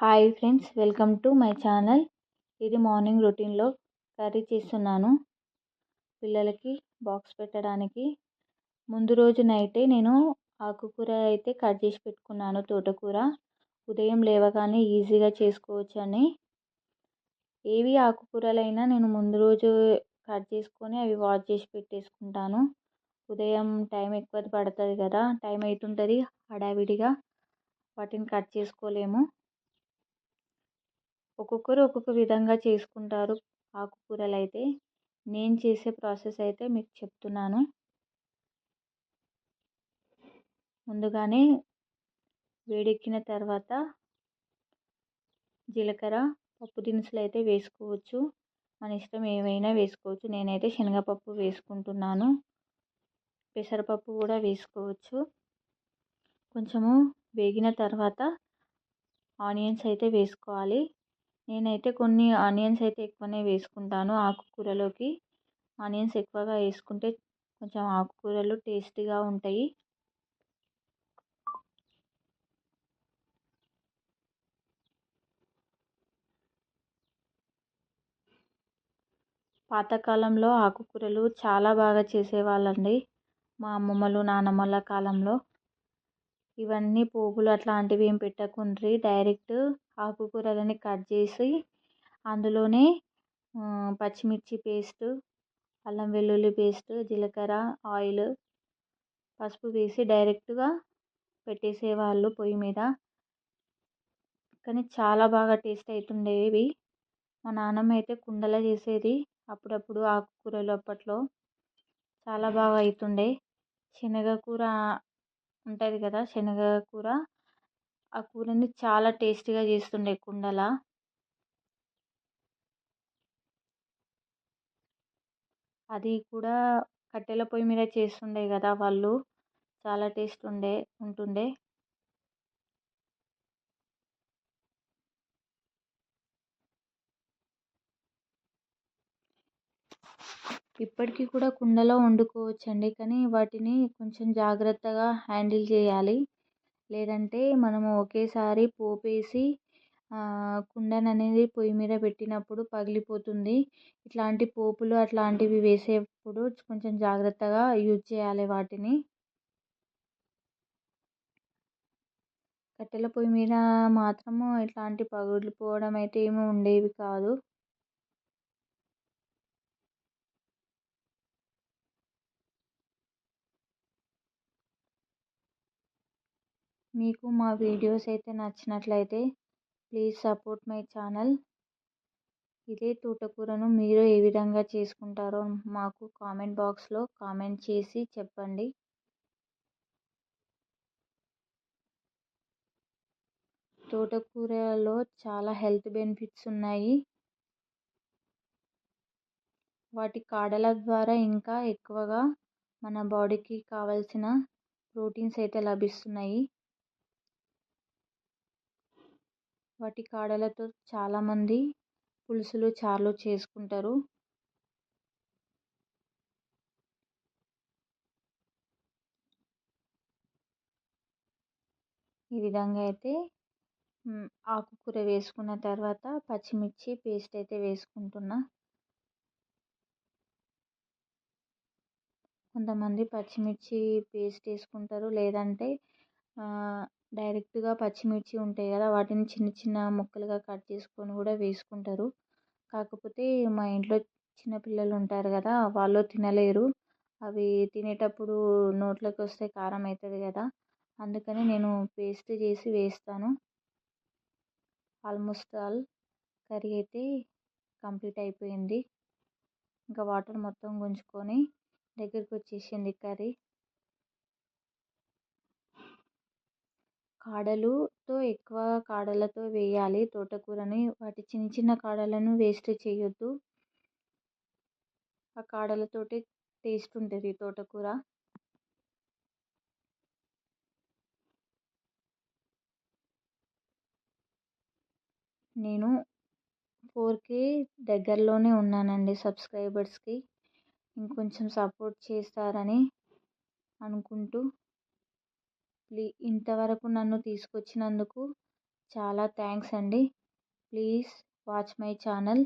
Hi friends welcome to my channel. ఇది morning రొటీన్లో curry చేస్తున్నాను. పిల్లలకి బాక్స్ పెట్టడానికి. ముందు రోజు నైటే నేను ఆకుకూర అయితే కట్ చేసి పెట్టుకున్నాను తోటకూర. ఉదయం లేవగానే ఈజీగా చేసుకోవచ్చు అని ఏవి ఆకుకూరలైనా నేను ముందు రోజు కట్ చేసుకొని అవి వాష్ చేసి పెట్టేసుకుంటాను. ఉదయం టైం ఎక్కువ పడుతుంది కదా టైం అవుతుంటుంది హడావిడిగా. వాటిని కట్ చేసుకోలేము. ఒక్కొక్కరు ఒక్కొక్క విధంగా చేసుకుంటారు. ఆకుకూరలు అయితే నేను చేసే ప్రాసెస్ అయితే మీకు చెప్తున్నాను. ముందుగానే వేడెక్కిన తర్వాత జీలకర్ర పప్పు దినుసులు అయితే వేసుకోవచ్చు. మన ఇష్టం ఏవైనా వేసుకోవచ్చు. నేనైతే శనగపప్పు వేసుకుంటున్నాను. పెసరపప్పు కూడా వేసుకోవచ్చు. కొంచెము వేగిన తర్వాత ఆనియన్స్ అయితే వేసుకోవాలి. నేనైతే కొన్ని ఆనియన్స్ అయితే ఎక్కువనే వేసుకుంటాను ఆకుకూరలోకి. ఆనియన్స్ ఎక్కువగా వేసుకుంటే కొంచెం ఆకుకూరలు టేస్టీగా ఉంటాయి. పాతకాలంలో ఆకుకూరలు చాలా బాగా చేసేవాళ్ళండి. మా అమ్మమ్మలు నానమ్మల కాలంలో. ఇవన్నీ పోపులు అట్లాంటివి ఏం పెట్టకుండ్రి. డైరెక్ట్ ఆకుకూరలని కట్ చేసి అందులోనే పచ్చిమిర్చి పేస్ట్ అల్లం వెల్లుల్లి పేస్ట్ జీలకర్ర ఆయిల్ పసుపు వేసి డైరెక్ట్గా పెట్టేసేవాళ్ళు పొయ్యి మీద. కానీ చాలా బాగా టేస్ట్ అవుతుండేవి మా నాన్నమ్మ అయితే కుండలో చేసేది అప్పుడప్పుడు ఆకుకూరలు అప్పట్లో. చాలా బాగా అవుతుండే శనగ కూర ఉంటుంది కదా శనగ కూర ఆ కూరని చాలా టేస్టీగా చేస్తుండే కుండల. అది కూడా కట్టెల పొయ్యి మీద చేస్తుండే కదా వాళ్ళు. చాలా టేస్ట్ ఉండే ఉంటుండే. ఇప్పటికీ కూడా కుండలో వండుకోవచ్చండి కానీ వాటిని కొంచెం జాగ్రత్తగా హ్యాండిల్ చేయాలి. లేదంటే మనము ఒకేసారి పోపేసి కుండను అనేది పొయ్యి మీద పెట్టినప్పుడు పగిలిపోతుంది. ఇట్లాంటి పోపులు అట్లాంటివి వేసేప్పుడు కొంచెం జాగ్రత్తగా యూజ్ చేయాలి వాటిని. కట్టెల పొయ్యి మీద మాత్రము ఇట్లాంటి పగిలిపోవడం అయితే ఏమి ఉండేవి కాదు. మీకు మా వీడియోస్ అయితే నచ్చినట్లయితే ప్లీజ్ సపోర్ట్ మై ఛానల్. ఇదే తోటకూరను మీరు ఏ విధంగా చేసుకుంటారో మాకు కామెంట్ బాక్స్లో కామెంట్ చేసి చెప్పండి. తోటకూరలో చాలా హెల్త్ బెనిఫిట్స్ ఉన్నాయి. వాటి కాడల ద్వారా ఇంకా ఎక్కువగా మన బాడీకి కావాల్సిన ప్రోటీన్స్ అయితే లభిస్తున్నాయి. వాటి కాడలతో చాలామంది పులుసులు చారులు చేసుకుంటారు. ఈ విధంగా అయితే ఆకుకూర వేసుకున్న తర్వాత పచ్చిమిర్చి పేస్ట్ అయితే వేసుకుంటున్నా. కొంతమంది పచ్చిమిర్చి పేస్ట్ వేసుకుంటారు. లేదంటే డైరెక్ట్గా పచ్చిమిర్చి ఉంటాయి కదా! వాటిని చిన్న చిన్న ముక్కలుగా కట్ చేసుకొని కూడా వేసుకుంటారు. కాకపోతే మా ఇంట్లో చిన్నపిల్లలు ఉంటారు కదా! వాళ్ళు తినలేరు. అవి తినేటప్పుడు నోట్లోకి వస్తే కారం అవుతుంది కదా! అందుకని నేను పేస్ట్ చేసి వేస్తాను. ఆల్మోస్ట్ ఆల్ కర్రీ అయితే కంప్లీట్ అయిపోయింది. ఇంకా వాటర్ మొత్తం గుంజుకొని దగ్గరికి వచ్చేసింది కర్రీ. కాడలుతో ఎక్కువ కాడలతో వేయాలి. తోటకూరని వాటి చిన్న చిన్న కాడలను వేస్ట్ చేయొద్దు. ఆ కాడలతోటే టేస్ట్ ఉంటుంది తోటకూర. నేను ఫోర్కే దగ్గరలోనే ఉన్నానండి సబ్స్క్రైబర్స్కి. ఇంకొంచెం సపోర్ట్ చేస్తారని అనుకుంటూ ప్లీ ఇంతవరకు నన్ను తీసుకొచ్చినందుకు చాలా థ్యాంక్స్ అండి. Please watch my channel.